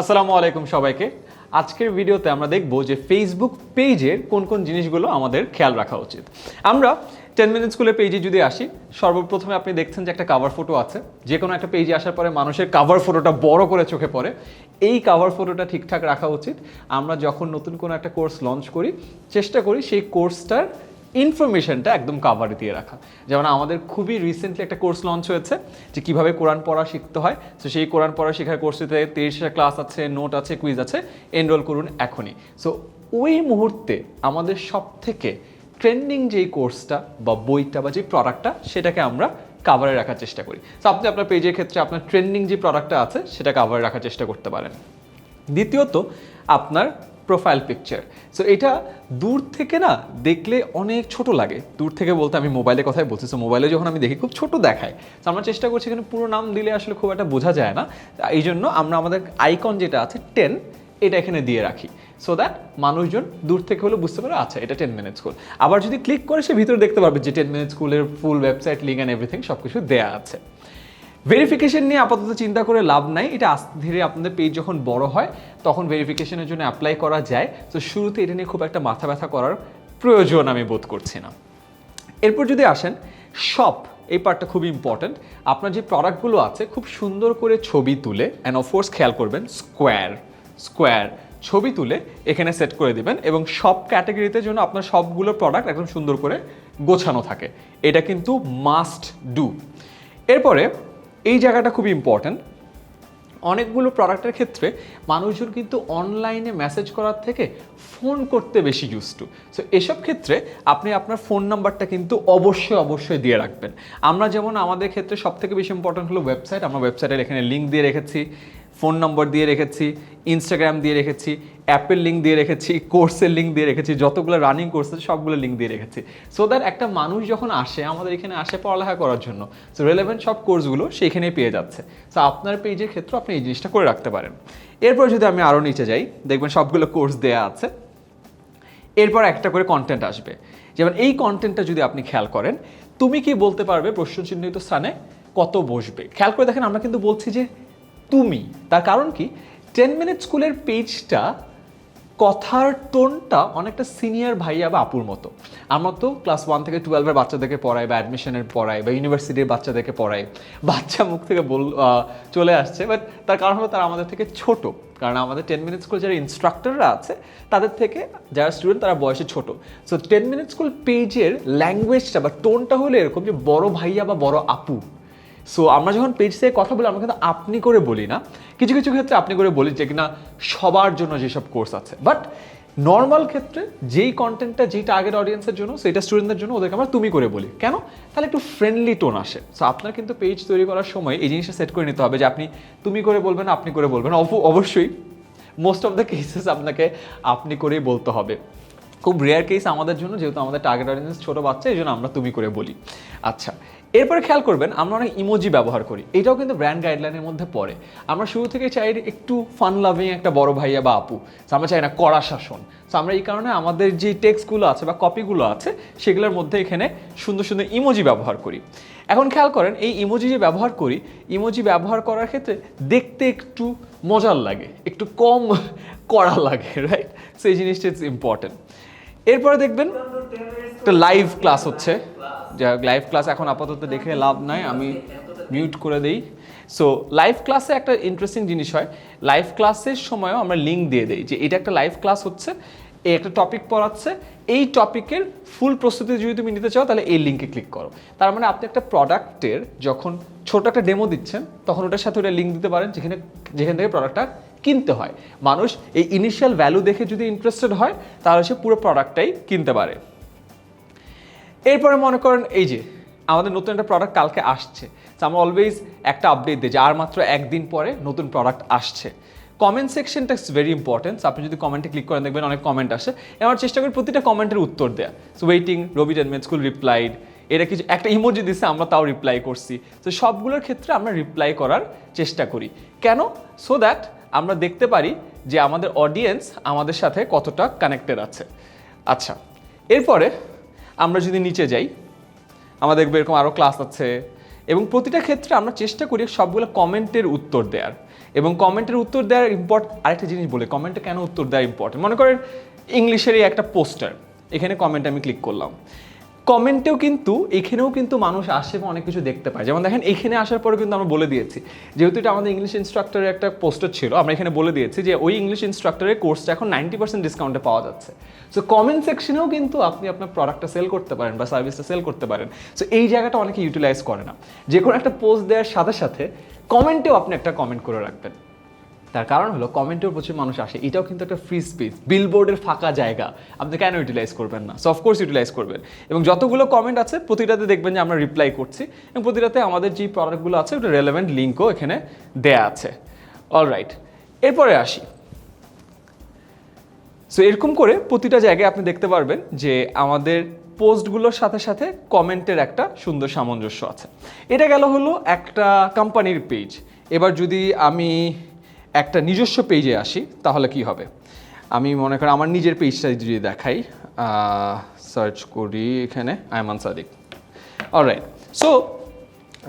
আসসালামু আলাইকুম সবাইকে। আজকের ভিডিওতে আমরা দেখব যে ফেসবুক পেজের কোন কোন জিনিসগুলো আমাদের খেয়াল রাখা উচিত। আমরা টেন মিনিট স্কুলের পেজে যদি আসি, সর্বপ্রথমে আপনি দেখছেন যে একটা কাভার ফটো আছে। যে কোনো একটা পেজে আসার পরে মানুষের কাভার ফটোটা বড় করে চোখে পড়ে। এই কাভার ফটোটা ঠিকঠাক রাখা উচিত। আমরা যখন নতুন কোনো একটা কোর্স লঞ্চ করি, চেষ্টা করি সেই কোর্সটার ইনফরমেশনটা একদম কাভারে দিয়ে রাখা। যেমন আমাদের খুবই রিসেন্টলি একটা কোর্স লঞ্চ হয়েছে, যে কীভাবে কোরআন পড়া শিখতে হয়। তো সেই কোরআন পড়া শেখার কোর্সটিতে তিরিশটা ক্লাস আছে নোট আছে কুইজ আছে এনরোল করুন এখনই। সো ওই মুহূর্তে আমাদের সব থেকে ট্রেন্ডিং যেই কোর্সটা বা বইটা বা যে প্রোডাক্টটা সেটাকে আমরা কাভারে রাখার চেষ্টা করি। তো আপনি আপনার পেজের ক্ষেত্রে আপনার ট্রেন্ডিং যে প্রোডাক্টটা আছে, সেটা কাভারে রাখার চেষ্টা করতে পারেন। দ্বিতীয়ত, আপনার প্রোফাইল পিকচার সো এটা দূর থেকে না দেখলে অনেক ছোট লাগে। দূর থেকে বলতে আমি মোবাইলের কথাই বলছি। সো মোবাইলে যখন আমি দেখি খুব ছোট দেখায়। তো আমরা চেষ্টা করছি এখানে পুরো নাম দিলে আসলে খুব একটা বোঝা যায় না। এই জন্য আমরা আমাদের আইকন যেটা আছে টেন এটা এখানে দিয়ে রাখি। সো দ্যাট মানুষজন দূর থেকে হলে বুঝতে পারে আচ্ছা এটা টেন মিনিট স্কুল আবার যদি ক্লিক করে সে ভিতরে দেখতে পারবে যে টেন মিনিট স্কুলের full website link and everything সব কিছু দেওয়া আছে। ভেরিফিকেশন নিয়ে আপাতত চিন্তা করে লাভ নাই। এটা আস্তে ধীরে আপনাদের পেজ যখন বড় হয়, তখন ভেরিফিকেশনের জন্য অ্যাপ্লাই করা যায়। তো শুরুতে এটা নিয়ে খুব একটা মাথা ব্যথা করার প্রয়োজন আমি বোধ করছি না। এরপর যদি আসেন শপ এই পার্টটা খুবই ইম্পর্ট্যান্ট আপনার যে প্রোডাক্টগুলো আছে, খুব সুন্দর করে ছবি তুলে অ্যান্ড অফকোর্স খেয়াল করবেন স্কোয়ার স্কোয়ার ছবি তুলে এখানে সেট করে দিবেন এবং সব ক্যাটাগরিতে জন্য আপনার সবগুলো প্রোডাক্ট একদম সুন্দর করে গোছানো থাকে। এটা কিন্তু মাস্ট ডু এরপরে এই জায়গাটা খুব ইম্পর্ট্যান্ট অনেকগুলো প্রোডাক্টের ক্ষেত্রে মানুষজন কিন্তু অনলাইনে মেসেজ করার থেকে ফোন করতে বেশি ইউজ টু সো এসব ক্ষেত্রে আপনি আপনার ফোন নাম্বারটা কিন্তু অবশ্যই অবশ্যই দিয়ে রাখবেন। আমরা যেমন আমাদের ক্ষেত্রে সবথেকে বেশি ইম্পর্ট্যান্ট হলো ওয়েবসাইট আমরা ওয়েবসাইটের এখানে লিঙ্ক দিয়ে রেখেছি। ফোন নম্বর দিয়ে রেখেছি ইনস্টাগ্রাম দিয়ে রেখেছি, অ্যাপের লিঙ্ক দিয়ে রেখেছি কোর্সের লিঙ্ক দিয়ে রেখেছি, যতগুলো রানিং কোর্স আছে সবগুলো লিঙ্ক দিয়ে রেখেছি। সো দ্যাট একটা মানুষ যখন আসে, আমাদের এখানে আসে পড়ালেখা করার জন্য সো রেলেভেন্ট সব কোর্সগুলো সেখানেই পেয়ে যাচ্ছে। সো আপনার পেজের ক্ষেত্রে আপনি এই জিনিসটা করে রাখতে পারেন। এরপর যদি আমি আরও নিচে যাই, দেখবেন সবগুলো কোর্স দেয়া আছে। এরপর একটা করে কন্টেন্ট আসবে। যেমন এই কন্টেন্টটা যদি আপনি খেয়াল করেন, তুমি কি বলতে পারবে প্রশ্ন চিহ্নিত স্থানে কত বসবে? খেয়াল করে দেখেন আমরা কিন্তু বলছি যে তুমি। তার কারণ কি? টেন মিনিট স্কুলের পেজটা কথার টোনটা অনেকটা সিনিয়র ভাইয়া বা আপুর মতো। আমরা তো ক্লাস ওয়ান থেকে টুয়েলভের বাচ্চাদেরকে পড়াই বা অ্যাডমিশনের পড়াই বা ইউনিভার্সিটির বাচ্চাদেরকে পড়াই বাচ্চা মুখ থেকে বল চলে আসছে। বাট তার কারণ হলো তারা আমাদের থেকে ছোট। কারণ আমাদের টেন মিনিট স্কুল যারা ইনস্ট্রাক্টররা আছে, তাদের থেকে যারা স্টুডেন্ট তারা বয়সে ছোট। সো টেন মিনিট স্কুল পেজের ল্যাঙ্গুয়েজটা বা টোনটা হলো এরকম যে বড় ভাইয়া বা বড় আপু। সো আমরা যখন পেজ থেকে কথা বলি, আমরা কিন্তু আপনি করে বলি না। কিছু কিছু ক্ষেত্রে আপনি করে বলি যে কিনা সবার জন্য যেসব কোর্স আছে। বাট নর্মাল ক্ষেত্রে যেই কন্টেন্টটা যেটা আগের অডিয়েন্সের জন্য, সেটা স্টুডেন্টদের জন্য, ওদেরকে আমরা তুমি করে বলি। কেন? তাহলে একটু ফ্রেন্ডলি টোন আসে। সো আপনার কিন্তু পেজ তৈরি করার সময় এই জিনিসটা সেট করে নিতে হবে যে আপনি, তুমি করে বলবেন, আপনি করে বলবেন। অব- অবশ্যই মোস্ট অফ দ্য কেসেস আপনাকে আপনি করেই বলতে হবে। খুব রেয়ার কেস আমাদের জন্য, যেহেতু আমাদের টার্গেট অডিয়েন্স ছোটো বাচ্চা, এই জন্য আমরা তুমি করে বলি। আচ্ছা এরপরে খেয়াল করবেন, আমরা অনেক ইমোজি ব্যবহার করি। এটাও কিন্তু ব্র্যান্ড গাইডলাইনের মধ্যে পড়ে। আমরা শুরু থেকে চাই একটু ফান লাভিং একটা বড় ভাইয়া বা আপু। আমরা চাই না কড়া শাসন। সো আমরা এই কারণে আমাদের যে টেক্সটগুলো আছে বা কপিগুলো আছে, সেগুলোর মধ্যে এখানে সুন্দর সুন্দর ইমোজি ব্যবহার করি। এখন খেয়াল করেন, এই ইমোজি যে ব্যবহার করি ইমোজি ব্যবহার করার ক্ষেত্রে দেখতে একটু মজার লাগে, একটু কম কড়া লাগে রাইট সেই জিনিসটা ইটস ইম্পর্টেন্ট এরপরে দেখবেন, একটা লাইভ ক্লাস হচ্ছে। লাইভ ক্লাস এখন আপাতত দেখে লাভ নাই, আমি মিউট করে দেই। সো লাইভ ক্লাসে একটা ইন্টারেস্টিং জিনিস হয়। লাইভ ক্লাসের সময়ও আমরা লিঙ্ক দিয়ে দেই যে এটা একটা লাইভ ক্লাস হচ্ছে এই একটা টপিক পড়াচ্ছে, এই টপিকের ফুল প্রস্তুতি যদি তুমি নিতে চাও, তাহলে এই লিঙ্কে ক্লিক করো। তার মানে আপনি একটা প্রোডাক্টের যখন ছোট একটা ডেমো দিচ্ছেন, তখন ওটার সাথে ওটা লিঙ্ক দিতে পারেন, যেখানে, যেখান থেকে প্রোডাক্টটা কিনতে হয়। মানুষ এই ইনিশিয়াল ভ্যালু দেখে যদি ইন্টারেস্টেড হয়, তাহলে সে পুরো প্রোডাক্টটাই কিনতে পারে। এরপরে মনে করেন, এই যে আমাদের নতুন একটা প্রোডাক্ট কালকে আসছে। তো আমরা অলওয়েজ একটা আপডেট দিই যে আর মাত্র একদিন পরে নতুন প্রোডাক্ট আসছে। কমেন্ট সেকশনটা ইস ভেরি ইম্পর্টেন্ট আপনি যদি কমেন্টে ক্লিক করেন, দেখবেন অনেক কমেন্ট আসে। আমার চেষ্টা করি প্রতিটা কমেন্টের উত্তর দেয়া। So waiting Robi ten minute school replied এটা কিছু, একটা ইমোজি দিছে, আমরা তাও রিপ্লাই করছি। তো সবগুলোর ক্ষেত্রে আমরা রিপ্লাই করার চেষ্টা করি। কেন? সো দ্যাট আমরা দেখতে পারি যে আমাদের অডিয়েন্স আমাদের সাথে কতটা কানেক্টেড আছে। আচ্ছা এরপরে আমরা যদি নিচে যাই, আমরা দেখব এরকম আরও ক্লাস আছে। এবং প্রতিটা ক্ষেত্রে আমরা চেষ্টা করি সবগুলো কমেন্টের উত্তর দেওয়ার এবং কমেন্টের উত্তর দেওয়ার ইম্পর্ট আরেকটা জিনিস বলে কমেন্টে কেন উত্তর দেওয়া ইম্পর্টেন্ট মনে করেন ইংলিশেরই একটা পোস্টার এখানে কমেন্ট আমি ক্লিক করলাম। কমেন্টেও কিন্তু, এখানেও কিন্তু মানুষ আসে এবং অনেক কিছু দেখতে পায়। যেমন দেখেন, এখানে আসার পরে কিন্তু আমরা বলে দিয়েছি, যেহেতু এটা আমাদের ইংলিশ ইনস্ট্রাক্টরের একটা পোস্টার ছিল, আমরা এখানে বলে দিয়েছি যে ওই ইংলিশ ইনস্ট্রাক্টরের কোর্সটা এখন নাইনটি পার্সেন্ট ডিসকাউন্টে পাওয়া যাচ্ছে। সো কমেন্ট সেকশনেও কিন্তু আপনি আপনার প্রোডাক্টটা সেল করতে পারেন বা সার্ভিসটা সেল করতে পারেন। সো এই জায়গাটা অনেকে ইউটিলাইজ করে না। যে কোনো একটা পোস্ট দেওয়ার সাথে সাথে কমেন্টেও আপনি একটা কমেন্ট করে রাখবেন। তার কারণ হলো কমেন্টের প্রচুর মানুষ আসে। এটাও কিন্তু একটা ফ্রি স্পেস বিলবোর্ডের ফাঁকা জায়গা। আপনি কেন ইউটিলাইজ করবেন না? সো অফকোর্স ইউটিলাইজ করবেন। এবং যতগুলো কমেন্ট আছে, প্রতিটাতে দেখবেন যে আমরা রিপ্লাই করছি। এবং প্রতিটাতে আমাদের যে প্রোডাক্টগুলো আছে ওটা রেলেভেন্ট লিঙ্কও এখানে দেয়া আছে। অলরাইট এরপরে আসি। সো এরকম করে প্রতিটা জায়গায় আপনি দেখতে পারবেন যে আমাদের পোস্টগুলোর সাথে সাথে কমেন্টের একটা সুন্দর সামঞ্জস্য আছে। এটা গেল হলো একটা কোম্পানির পেজ এবার যদি আমি একটা নিজস্ব পেজে আসি, তাহলে কি হবে? আমি মনে করি আমার নিজের পেজটা যদি দেখাই সার্চ করি এখানে আয়মান সাদিক অলরাইট সো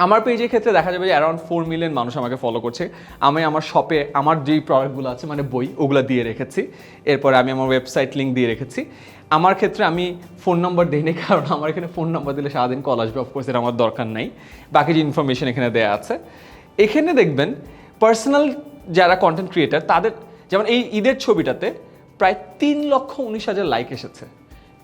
আমার পেজের ক্ষেত্রে দেখা যাবে যে অ্যারাউন্ড ফোর মিলিয়ন মানুষ আমাকে ফলো করছে। আমি আমার শপে আমার যেই প্রোডাক্টগুলো আছে মানে বই, ওগুলো দিয়ে রেখেছি। এরপরে আমি আমার ওয়েবসাইট লিঙ্ক দিয়ে রেখেছি। আমার ক্ষেত্রে আমি ফোন নাম্বার দিইনি কারণ আমার এখানে ফোন নাম্বার দিলে সারাদিন কল আসবে অফকোর্স এটা আমার দরকার নাই। বাকি যে ইনফরমেশন এখানে দেওয়া আছে। এখানে দেখবেন পার্সোনাল যারা কন্টেন্ট ক্রিয়েটার তাদের যেমন এই ঈদের ছবিটাতে প্রায় তিন লক্ষ উনিশ হাজার লাইক এসেছে।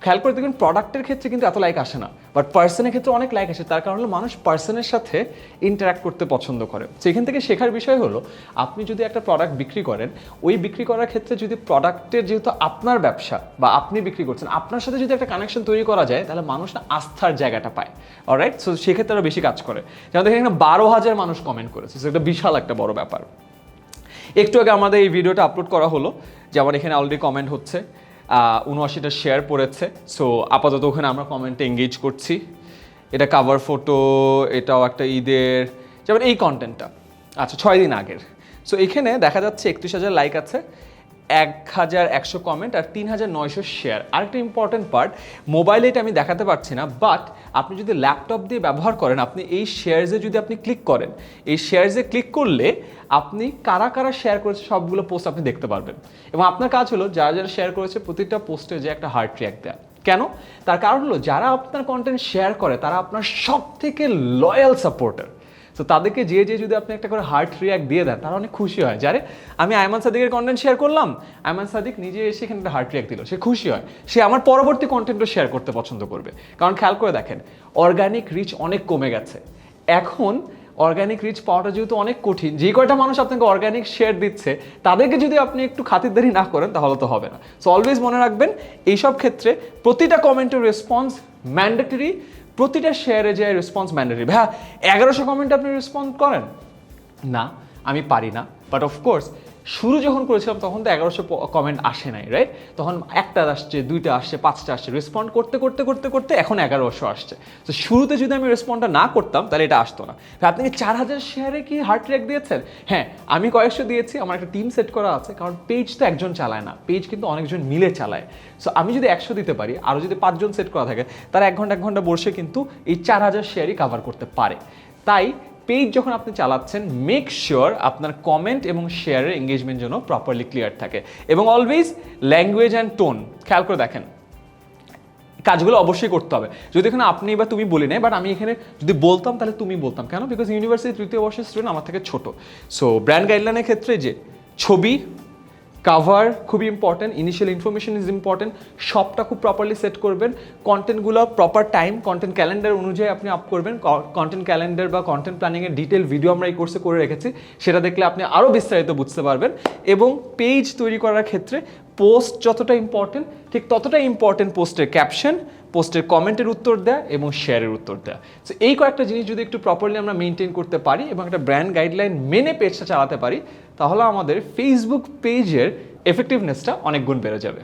খেয়াল করে দেখবেন প্রোডাক্টের ক্ষেত্রে কিন্তু এত লাইক আসে না। বাট পার্সনের ক্ষেত্রে অনেক লাইক আসে, তার কারণ হলো মানুষ পার্সনের সাথে ইন্টারাক্ট করতে পছন্দ করে। সেখান থেকে শেখার বিষয় হলো, আপনি যদি একটা প্রোডাক্ট বিক্রি করেন, ওই বিক্রি করার ক্ষেত্রে যদি প্রোডাক্টের যেহেতু আপনার ব্যবসা বা আপনি বিক্রি করছেন, আপনার সাথে যদি একটা কানেকশন তৈরি করা যায়, তাহলে মানুষ না আস্থার জায়গাটা পায়। অলরাইট সো সেক্ষেত্রে আরও বেশি কাজ করে। যেমন দেখেন এখানে বারো হাজার মানুষ কমেন্ট করেছে। সেটা বিশাল একটা বড় ব্যাপার। একটু আগে আমাদের এই ভিডিওটা আপলোড করা হলো যেমন এখানে অলরেডি কমেন্ট হচ্ছে উনআশিটা শেয়ার পড়েছে সো আপাতত ওখানে আমরা কমেন্টে এঙ্গেজ করছি। এটা কাভার ফটো এটাও একটা ঈদের, যেমন এই কন্টেন্টটা আচ্ছা ছয় দিন আগের। সো এখানে দেখা যাচ্ছে একত্রিশ হাজার লাইক আছে এক হাজার একশো কমেন্ট আর তিন হাজার নয়শো শেয়ার আরেকটা ইম্পর্টেন্ট পার্ট মোবাইলে এটা আমি দেখাতে পারছি না বাট আপনি যদি ল্যাপটপ দিয়ে ব্যবহার করেন, আপনি এই শেয়ারসে যদি আপনি ক্লিক করেন, এই শেয়ারসে ক্লিক করলে আপনি কারা কারা শেয়ার করেছে সবগুলো পোস্ট আপনি দেখতে পারবেন। এবং আপনার কাজ হলো, যারা যারা শেয়ার করেছে, প্রতিটা পোস্টে যে একটা হার্ট ট্র্যাক দেয়। কেন? তার কারণ হলো, যারা আপনার কন্টেন্ট শেয়ার করে, তারা আপনার সব থেকে লয়াল সাপোর্টার তো তাদেরকে যে যে যদি আপনি একটা করে হার্ট রিয়াক্ট দিয়ে দেন, তারা অনেক খুশি হয়। যারে আমি আয়মান সাদিকের কন্টেন্ট শেয়ার করলাম, আয়মান সাদিক নিজে এসে এখানে একটা হার্ট রিয়াক্ট দিল। সে খুশি হয়। সে আমার পরবর্তী কন্টেন্টও শেয়ার করতে পছন্দ করবে। কারণ খেয়াল করে দেখেন অর্গানিক রিচ অনেক কমে গেছে। এখন অর্গানিক রিচ পাওয়াটা যেহেতু অনেক কঠিন, যে কয়টা মানুষ আপনাকে অর্গানিক শেয়ার দিচ্ছে, তাদেরকে যদি আপনি একটু খাতিরদারি না করেন, তাহলে তো হবে না। সো অলওয়েজ মনে রাখবেন, এইসব ক্ষেত্রে প্রতিটা কমেন্টের রেসপন্স ম্যান্ডেটরি প্রতিটা শেয়ারে যে রেসপন্স ম্যান্ডেটরি ভাইয়া, এগারোশো কমেন্ট আপনি রেসপন্স করেন? না, আমি পারি না বাট অফকোর্স শুরু যখন করেছিলাম, তখন তো এগারোশো কমেন্ট আসে নাই রাইট তখন একটা আসছে, দুইটা আসছে, পাঁচটা আসছে। রেসপন্ড করতে করতে করতে করতে এখন এগারোশো আসছে। তো শুরুতে যদি আমি রেসপন্ডটা না করতাম, তাহলে এটা আসতো না। আপনি কি চার হাজার শেয়ারে কি হার্ট রেক দিয়েছেন? হ্যাঁ আমি কয়েকশো দিয়েছি, আমার একটা টিম সেট করা আছে, কারণ পেজ তো একজন চালায় না। পেজ কিন্তু অনেকজন মিলে চালায়। সো আমি যদি একশো দিতে পারি আরও যদি পাঁচজন সেট করা থাকে তারা এক ঘণ্টা এক ঘণ্টা বসে কিন্তু এই চার হাজার শেয়ারই কাভার করতে পারে। তাই পেজ যখন আপনি চালাচ্ছেন মেক শিওর আপনার কমেন্ট এবং শেয়ারের এঙ্গেজমেন্ট যেন প্রপারলি ক্লিয়ার থাকে। এবং অলওয়েজ ল্যাঙ্গুয়েজ অ্যান্ড টোন খেয়াল করে দেখেন। কাজগুলো অবশ্যই করতে হবে। যদি এখানে আপনি বা তুমি বলি নাই বাট আমি এখানে যদি বলতাম, তাহলে তুমি বলতাম। কেন? বিকজ ইউনিভার্সিটি তৃতীয় বর্ষের স্টুডেন্ট আমার থেকে ছোট। সো ব্র্যান্ড গাইডলাইনের ক্ষেত্রে যে ছবি কাভার খুবই important initial information is important সবটা খুব প্রপারলি সেট করবেন কন্টেন্টগুলো প্রপার টাইম কন্টেন্ট ক্যালেন্ডার অনুযায়ী আপনি আপ করবেন কন্টেন্ট ক্যালেন্ডার বা কন্টেন্ট প্ল্যানিংয়ের ডিটেল ভিডিও আমরা এই কোর্সে করে রেখেছি, সেটা দেখলে আপনি আরও বিস্তারিত বুঝতে পারবেন এবং পেজ তৈরি করার ক্ষেত্রে পোস্ট যতটা ইম্পর্টেন্ট ঠিক ততটাই ইম্পর্টেন্ট পোস্টের ক্যাপশন পোস্টের কমেন্টের উত্তর দেয় এবং শেয়ারের উত্তর দেয়। সো এই কয়েকটা জিনিস যদি একটু প্রপারলি আমরা মেনটেন করতে পারি এবং একটা ব্র্যান্ড গাইডলাইন মেনে পেজটা চালাতে পারি তাহলে আমাদের ফেসবুক পেজের এফেক্টিভনেসটা অনেক গুণ বেড়ে যাবে।